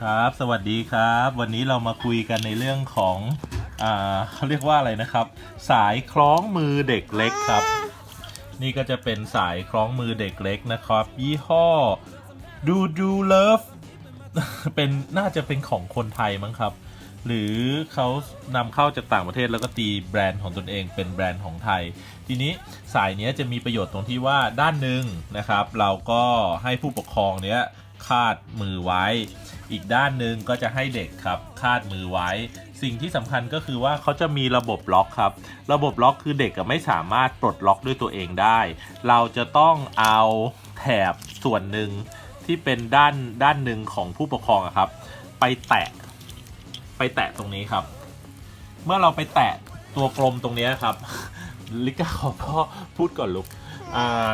ครับ สวัสดีครับ วันนี้เรามาคุยกันในเรื่องของเขาเรียกว่าอะไรนะครับ สายคล้องมือเด็กเล็กครับ นี่ก็จะเป็นสายคล้องมือเด็กเล็กนะครับ ยี่ห้อดูดูเลิฟเป็นน่าจะเป็นของคนไทยมั้งครับ หรือเขานำเข้าจากต่างประเทศแล้วก็ตีแบรนด์ของตนเองเป็นแบรนด์ของไทย ทีนี้สายนี้จะมีประโยชน์ตรงที่ว่าด้านหนึ่งนะครับ เราก็ให้ผู้ปกครองเนี้ยคาดมือไว้ อีกด้านหนึ่งก็จะให้เด็กครับคาดมือไว้ สิ่งที่สำคัญก็คือว่าเขาจะมีระบบล็อกครับ ระบบล็อกคือเด็กไม่สามารถปลดล็อกด้วยตัวเองได้ เราจะต้องเอาแถบส่วนหนึ่งที่เป็นด้านด้านหนึ่งของผู้ปกครองครับ ไปแตะ ไปแตะตรงนี้ครับ เมื่อเราไปแตะตัวกลมตรงนี้ครับ ลิก้าขอพ่อพูดก่อนลูกอ่า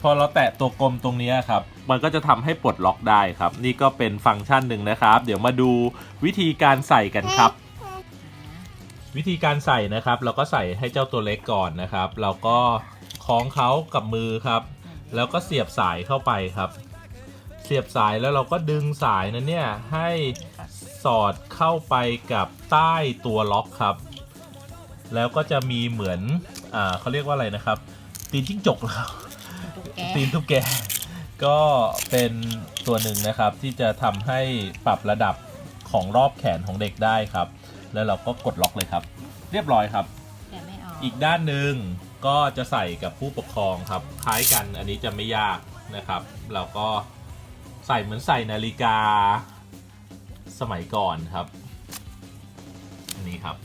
พอเราแตะตัวกลมตรงนี้ครับ มันก็จะทำให้ปลดล็อกได้ครับ นี่ก็เป็นฟังก์ชันหนึ่งนะครับ เดี๋ยวมาดูวิธีการใส่กันครับ วิธีการใส่นะครับ เราก็ใส่ให้เจ้าตัวเล็กก่อนนะครับ เราก็คล้องเขากับมือครับ แล้วก็เสียบสายเข้าไปครับ เสียบสายแล้วเราก็ดึงสายนั้นเนี่ยให้ สอดเข้าไปกับใต้ตัวล็อกครับ แล้วก็จะมีเหมือนอ่าเขาเรียกว่าอะไรนะครับ ตีนจิ้งจกเหรอครับตุ๊กแกตีนตุ๊กแกก็เป็นตัวหนึ่งนะครับที่จะทำให้ปรับระดับของรอบแขนของเด็กได้ครับ แล้วเราก็กดล็อกเลยครับ เรียบร้อยครับแกะไม่ออกอีกด้านหนึ่งก็จะใส่กับผู้ปกครองครับ คล้ายกันอันนี้จะไม่ยากนะครับ เราก็ใส่เหมือนใส่นาฬิกา สมัยก่อนครับ อันนี้ครับ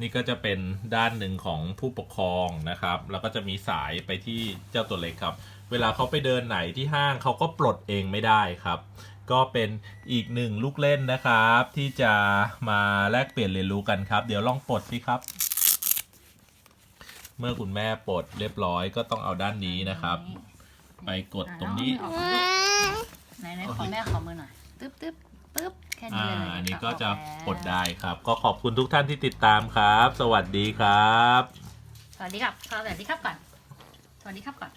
นี่ก็จะเป็นด้านหนึ่งของผู้ปกครองนะครับ แล้วก็จะมีสายไปที่เจ้าตัวเล็กครับ เวลาเขาไปเดินไหนที่ห้างเขาก็ปลดเองไม่ได้ครับ ก็เป็นอีกหนึ่งลูกเล่นนะครับ ที่จะมาแลกเปลี่ยนเรียนรู้กันครับ เดี๋ยวลองปลดสิครับ เมื่อคุณแม่ปลดเรียบร้อยก็ต้องเอาด้านนี้นะครับ ไปกดตรงนี้อะแล้วเอาไม่ออกไหนไหนขอแม่ขอมือหน่อย ตึ๊บตึ๊บ ตึ๊บแค่นี้อ่าเลยอันนี้ก็จะออแล้วปลดได้ครับ ก็ขอบคุณทุกท่านที่ติดตามครับ สวัสดีครับ สวัสดีครับสวัสดีครับก่อน สวัสดีครับก่อน